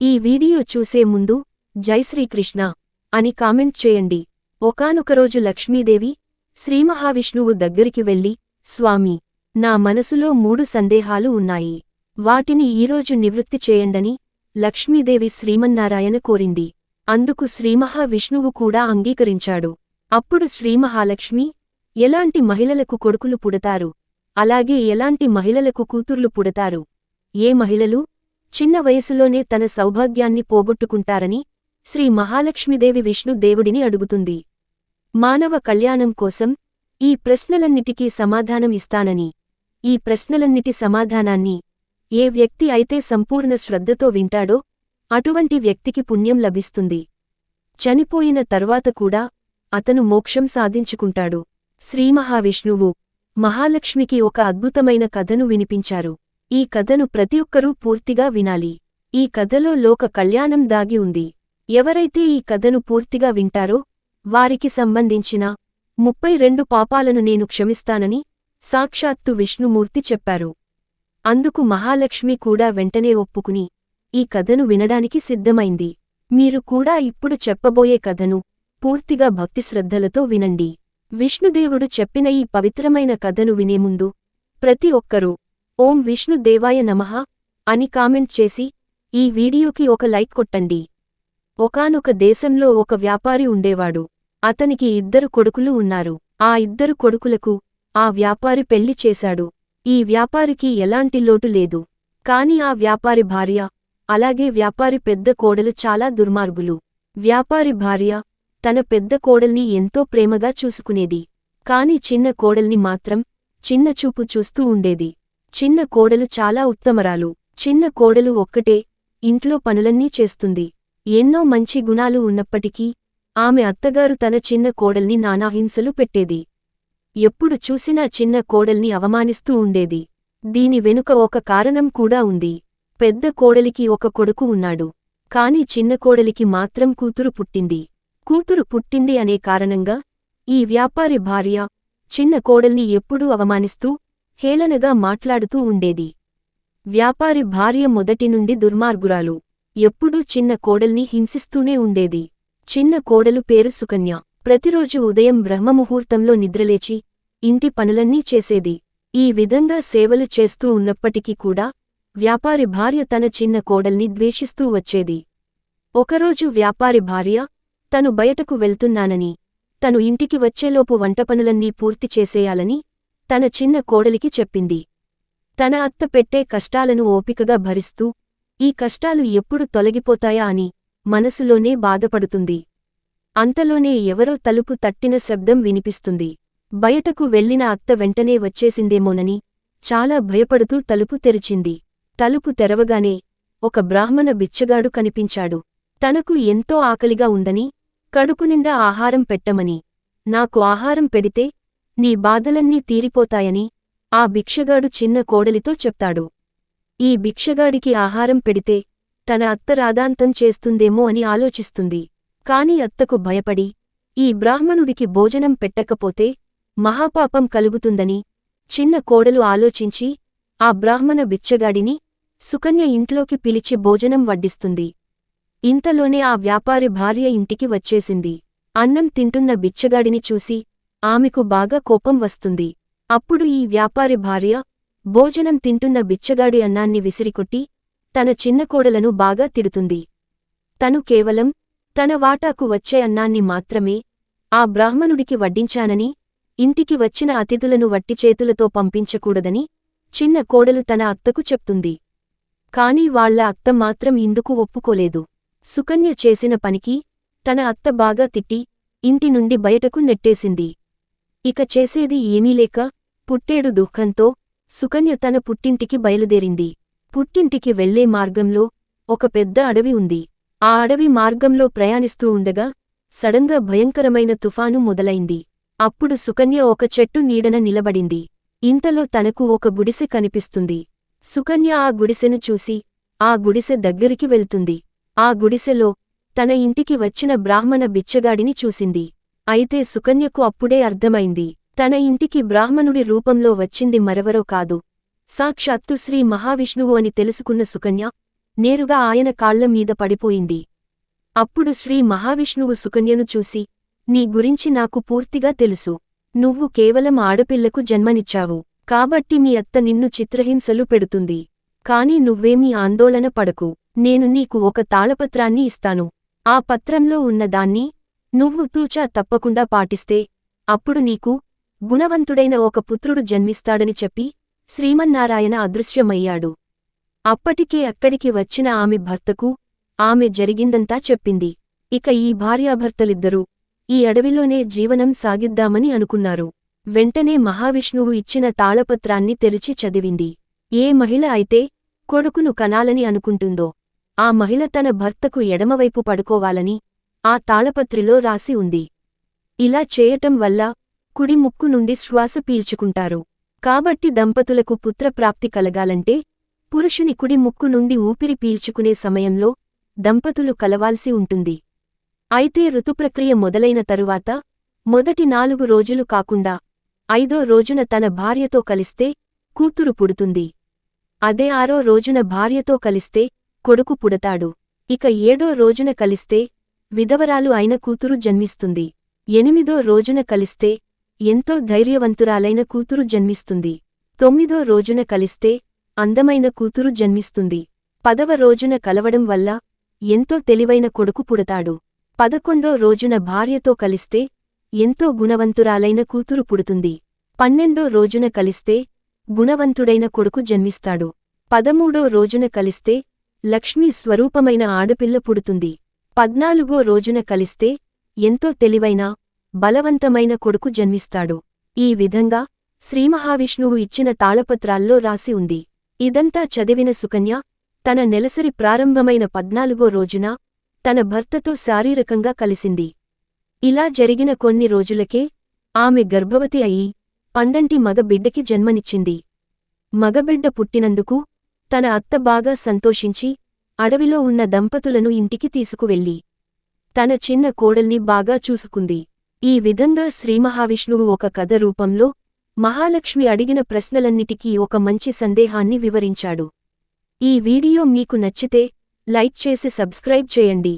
ఈ వీడియో చూసే ముందు జై శ్రీకృష్ణ అని కామెంట్ చేయండి. ఒకనొకరోజు లక్ష్మీదేవి శ్రీమహావిష్ణువు దగ్గరికి వెళ్ళి స్వామి నా మనసులో మూడు సందేహాలు ఉన్నాయి. వాటిని ఈరోజు నివృత్తి చేయండని లక్ష్మీదేవి శ్రీమన్నారాయణ కోరింది. అందుకు శ్రీమహావిష్ణువు కూడా అంగీకరించాడు. అప్పుడు శ్రీమహాలక్ష్మి ఎలాంటి మహిళలకు కొడుకులు పుడతారు? అలాగే ఎలాంటి మహిళలకు కూతుర్లు పుడతారు? ఏ మహిళలు? చిన్న వయసులోనే తన సౌభాగ్యాన్ని పోగొట్టుకుంటారని శ్రీ మహాలక్ష్మీదేవి విష్ణుదేవుడిని అడుగుతుంది. మానవ కళ్యాణం కోసం ఈ ప్రశ్నలన్నిటికీ సమాధానం ఇస్తానని ఈ ప్రశ్నలన్నిటి సమాధానాన్ని ఏ వ్యక్తి అయితే సంపూర్ణ శ్రద్ధతో వింటాడో అటువంటి వ్యక్తికి పుణ్యం లభిస్తుంది. చనిపోయిన తర్వాత కూడా అతను మోక్షం సాధించుకుంటాడు. శ్రీమహావిష్ణువు మహాలక్ష్మికి ఒక అద్భుతమైన కథను వినిపించారు. ఈ కథను ప్రతి ఒక్కరూ పూర్తిగా వినాలి. ఈ కథలో లోక కళ్యాణం దాగి ఉంది. ఎవరైతే ఈ కథను పూర్తిగా వింటారో వారికి సంబంధించిన ముప్పై రెండు పాపాలను నేను క్షమిస్తానని సాక్షాత్తు విష్ణుమూర్తి చెప్పారు. అందుకు మహాలక్ష్మి కూడా వెంటనే ఒప్పుకుని ఈ కథను వినడానికి సిద్ధమైంది. మీరు కూడా ఇప్పుడు చెప్పబోయే కథను పూర్తిగా భక్తిశ్రద్ధలతో వినండి. విష్ణుదేవుడు చెప్పిన ఈ పవిత్రమైన కథను వినేముందు ప్రతి ఒక్కరూ ఓం విష్ణుదేవాయ నమః అని కామెంట్ చేసి ఈ వీడియోకి ఒక లైక్ కొట్టండి. ఒకానొక దేశంలో ఒక వ్యాపారి ఉండేవాడు. అతనికి ఇద్దరు కొడుకులు ఉన్నారు. ఆ ఇద్దరు కొడుకులకు ఆ వ్యాపారి పెళ్ళి చేశాడు. ఈ వ్యాపారికి ఎలాంటి లోటు లేదు. కాని ఆ వ్యాపారి భార్య అలాగే వ్యాపారి పెద్ద కోడలు చాలా దుర్మార్గులు. వ్యాపారి భార్య తన పెద్ద కోడల్ని ఎంతో ప్రేమగా చూసుకునేది. కాని చిన్న కోడల్ని మాత్రం చిన్న చూపు చూస్తూ ఉండేది. చిన్న కోడలు చాలా ఉత్తమరాలు. చిన్న కోడలు ఒక్కటే ఇంట్లో పనులన్నీ చేస్తుంది. ఎన్నో మంచి గుణాలు ఉన్నప్పటికీ ఆమె అత్తగారు తన చిన్న కోడల్ని నానాహింసలు పెట్టేది. ఎప్పుడు చూసినా చిన్న కోడల్ని అవమానిస్తూ ఉండేది. దీని వెనుక ఒక కారణం కూడా ఉంది. పెద్ద కోడలికి ఒక కొడుకు ఉన్నాడు. కాని చిన్న కోడలికి మాత్రం కూతురు పుట్టింది. కూతురు పుట్టింది అనే కారణంగా ఈ వ్యాపారి భార్య చిన్న కోడల్ని ఎప్పుడూ అవమానిస్తూ హేళనగా మాట్లాడుతూ ఉండేది. వ్యాపారి భార్య మొదటి నుండి దుర్మార్గురాలు. ఎప్పుడూ చిన్న కోడల్ని హింసిస్తూనే ఉండేది. చిన్న కోడలు పేరు సుకన్య. ప్రతిరోజు ఉదయం బ్రహ్మముహూర్తంలో నిద్రలేచి ఇంటి పనులన్నీ చేసేది. ఈ విధంగా సేవలు చేస్తూ ఉన్నప్పటికీ కూడా వ్యాపారి భార్య తన చిన్న కోడల్ని ద్వేషిస్తూ వచ్చేది. ఒకరోజు వ్యాపారి భార్య తను బయటకు వెళ్తున్నానని తను ఇంటికి వచ్చేలోపు వంటపనులన్నీ పూర్తి చేసేయాలని తన చిన్న కోడలికి చెప్పింది. తన అత్త పెట్టే కష్టాలను ఓపికగా భరిస్తూ ఈ కష్టాలు ఎప్పుడు తొలగిపోతాయా అని మనసులోనే బాధపడుతుంది. అంతలోనే ఎవరో తలుపు తట్టిన శబ్దం వినిపిస్తుంది. బయటకు వెళ్ళిన అత్త వెంటనే వచ్చేసిందేమోనని చాలా భయపడుతూ తలుపు తెరిచింది. తలుపు తెరవగానే ఒక బ్రాహ్మణ బిచ్చగాడు కనిపించాడు. తనకు ఎంతో ఆకలిగా ఉందని కడుపునిండా ఆహారం పెట్టమని నాకు ఆహారం పెడితే నీ బాధలన్నీ తీరిపోతాయని ఆ భిక్షగాడు చిన్న కోడలితో చెప్తాడు. ఈ భిక్షగాడికి ఆహారం పెడితే తన అత్త రాదాంతం చేస్తుందేమో అని ఆలోచిస్తుంది. కాని అత్తకు భయపడి ఈ బ్రాహ్మణుడికి భోజనం పెట్టకపోతే మహాపాపం కలుగుతుందని చిన్న కోడలు ఆలోచించి ఆ బ్రాహ్మణ బిచ్చగాడిని సుకన్య ఇంట్లోకి పిలిచి భోజనం వడ్డిస్తుంది. ఇంతలోనే ఆ వ్యాపారి భార్య ఇంటికి వచ్చేసింది. అన్నం తింటున్న బిచ్చగాడిని చూసి ఆమెకు బాగా కోపం వస్తుంది. అప్పుడు ఈ వ్యాపారి భార్య భోజనం తింటున్న బిచ్చగాడి అన్నాన్ని విసిరికొట్టి తన చిన్న కోడలను బాగా తిడుతుంది. తను కేవలం తన వాటాకు వచ్చే అన్నాన్ని మాత్రమే ఆ బ్రాహ్మణుడికి వడ్డించానని ఇంటికి వచ్చిన అతిథులను వట్టి చేతులతో పంపించకూడదని చిన్న కోడలు తన అత్తకు చెప్తుంది. కాని వాళ్ళ అత్త మాత్రం ఇందుకు ఒప్పుకోలేదు. సుకన్య చేసిన పనికి తన అత్త బాగా తిట్టి ఇంటి నుండి బయటకు నెట్టేసింది. ఇక చేసేది ఏమీ లేక పుట్టేడు దుఃఖంతో సుకన్య తన పుట్టింటికి బయలుదేరింది. పుట్టింటికి వెళ్ళే మార్గంలో ఒక పెద్ద అడవి ఉంది. ఆ అడవి మార్గంలో ప్రయాణిస్తూ ఉండగా సడన్గా భయంకరమైన తుఫాను మొదలైంది. అప్పుడు సుకన్య ఒక చెట్టు నీడన నిలబడింది. ఇంతలో తనకు ఒక గుడిసె కనిపిస్తుంది. సుకన్య ఆ గుడిసెను చూసి ఆ గుడిసె దగ్గరికి వెళ్తుంది. ఆ గుడిసెలో తన ఇంటికి వచ్చిన బ్రాహ్మణ బిచ్చగాడిని చూసింది. అయితే సుకన్యకు అప్పుడే అర్థమైంది. తన ఇంటికి బ్రాహ్మణుడి రూపంలో వచ్చింది మరెవరో కాదు. సాక్షాత్తు శ్రీ మహావిష్ణువు అని తెలుసుకున్న సుకన్య నేరుగా ఆయన కాళ్ళ మీద పడిపోయింది. అప్పుడు శ్రీ మహావిష్ణువు సుకన్యను చూసి నీ గురించి నాకు పూర్తిగా తెలుసు. నువ్వు కేవలం ఆడపిల్లకు జన్మనిచ్చావు. కాబట్టి మీ అత్త నిన్ను చిత్రహింసలు పెడుతుంది. కాని నువ్వేమీ ఆందోళన పడకు. నేను నీకు ఒక తాళపత్రాన్ని ఇస్తాను. ఆ పత్రంలో ఉన్నదాన్ని నువ్వు తూచా తప్పకుండా పాటిస్తే అప్పుడు నీకు గుణవంతుడైన ఒక పుత్రుడు జన్మిస్తాడని చెప్పి శ్రీమన్నారాయణ అదృశ్యమయ్యాడు. అప్పటికే అక్కడికి వచ్చిన ఆమె భర్తకు ఆమె జరిగిందంతా చెప్పింది. ఇక ఈ భార్యాభర్తలిద్దరూ ఈ అడవిలోనే జీవనం సాగిద్దామని అనుకున్నారు. వెంటనే మహావిష్ణువు ఇచ్చిన తాళపత్రాన్ని తెరిచి చదివింది. ఏ మహిళ అయితే కొడుకును కనాలని అనుకుంటుందో ఆ మహిళ తన భర్తకు ఎడమవైపు పడుకోవాలని ఆ తాళపత్రిలో రాసి ఉంది. ఇలా చేయటం వల్ల కుడి ముక్కు నుండి శ్వాస పీల్చుకుంటారు. కాబట్టి దంపతులకు పుత్రప్రాప్తి కలగాలంటే పురుషుని కుడి ముక్కు నుండి ఊపిరి పీల్చుకునే సమయంలో దంపతులు కలవాల్సి ఉంటుంది. అయితే ఋతుప్రక్రియ మొదలైన తరువాత మొదటి నాలుగు రోజులు కాకుండా ఐదో రోజున తన భార్యతో కలిస్తే కూతురు పుడుతుంది. అదే ఆరో రోజున భార్యతో కలిస్తే కొడుకు పుడతాడు. ఇక ఏడో రోజున కలిస్తే విధవరాలు అయిన కూతురు జన్మిస్తుంది. ఎనిమిదో రోజున కలిస్తే ఎంతో ధైర్యవంతురాలైన కూతురు జన్మిస్తుంది. తొమ్మిదో రోజున కలిస్తే అందమైన కూతురు జన్మిస్తుంది. పదవ రోజున కలవడం వల్ల ఎంతో తెలివైన కొడుకు పుడతాడు. పదకొండో రోజున భార్యతో కలిస్తే ఎంతో గుణవంతురాలైన కూతురు పుడుతుంది. పన్నెండో రోజున కలిస్తే గుణవంతుడైన కొడుకు జన్మిస్తాడు. పదమూడో రోజున కలిస్తే లక్ష్మీ స్వరూపమైన ఆడపిల్ల పుడుతుంది. పద్నాలుగో రోజున కలిస్తే ఎంతో తెలివైన బలవంతమైన కొడుకు జన్మిస్తాడు. ఈ విధంగా శ్రీమహావిష్ణువు ఇచ్చిన తాళపత్రాల్లో రాసి ఉంది. ఇదంతా చదివిన సుకన్య తన నెలసరి ప్రారంభమైన పద్నాలుగో రోజున తన భర్తతో శారీరకంగా కలిసింది. ఇలా జరిగిన కొన్ని రోజులకే ఆమె గర్భవతి అయి పండంటి మగబిడ్డకి జన్మనిచ్చింది. మగబిడ్డ పుట్టినందుకు తన అత్త బాగా సంతోషించి అడవిలో ఉన్న దంపతులను ఇంటికి తీసుకువెళ్ళి తన చిన్న కోడల్ని బాగా చూసుకుంది. ఈ విధంగా శ్రీమహావిష్ణువు ఒక కథ రూపంలో మహాలక్ష్మి అడిగిన ప్రశ్నలన్నిటికీ ఒక మంచి సందేహాన్ని వివరించాడు. ఈ వీడియో మీకు నచ్చితే లైక్ చేసి సబ్స్క్రైబ్ చేయండి.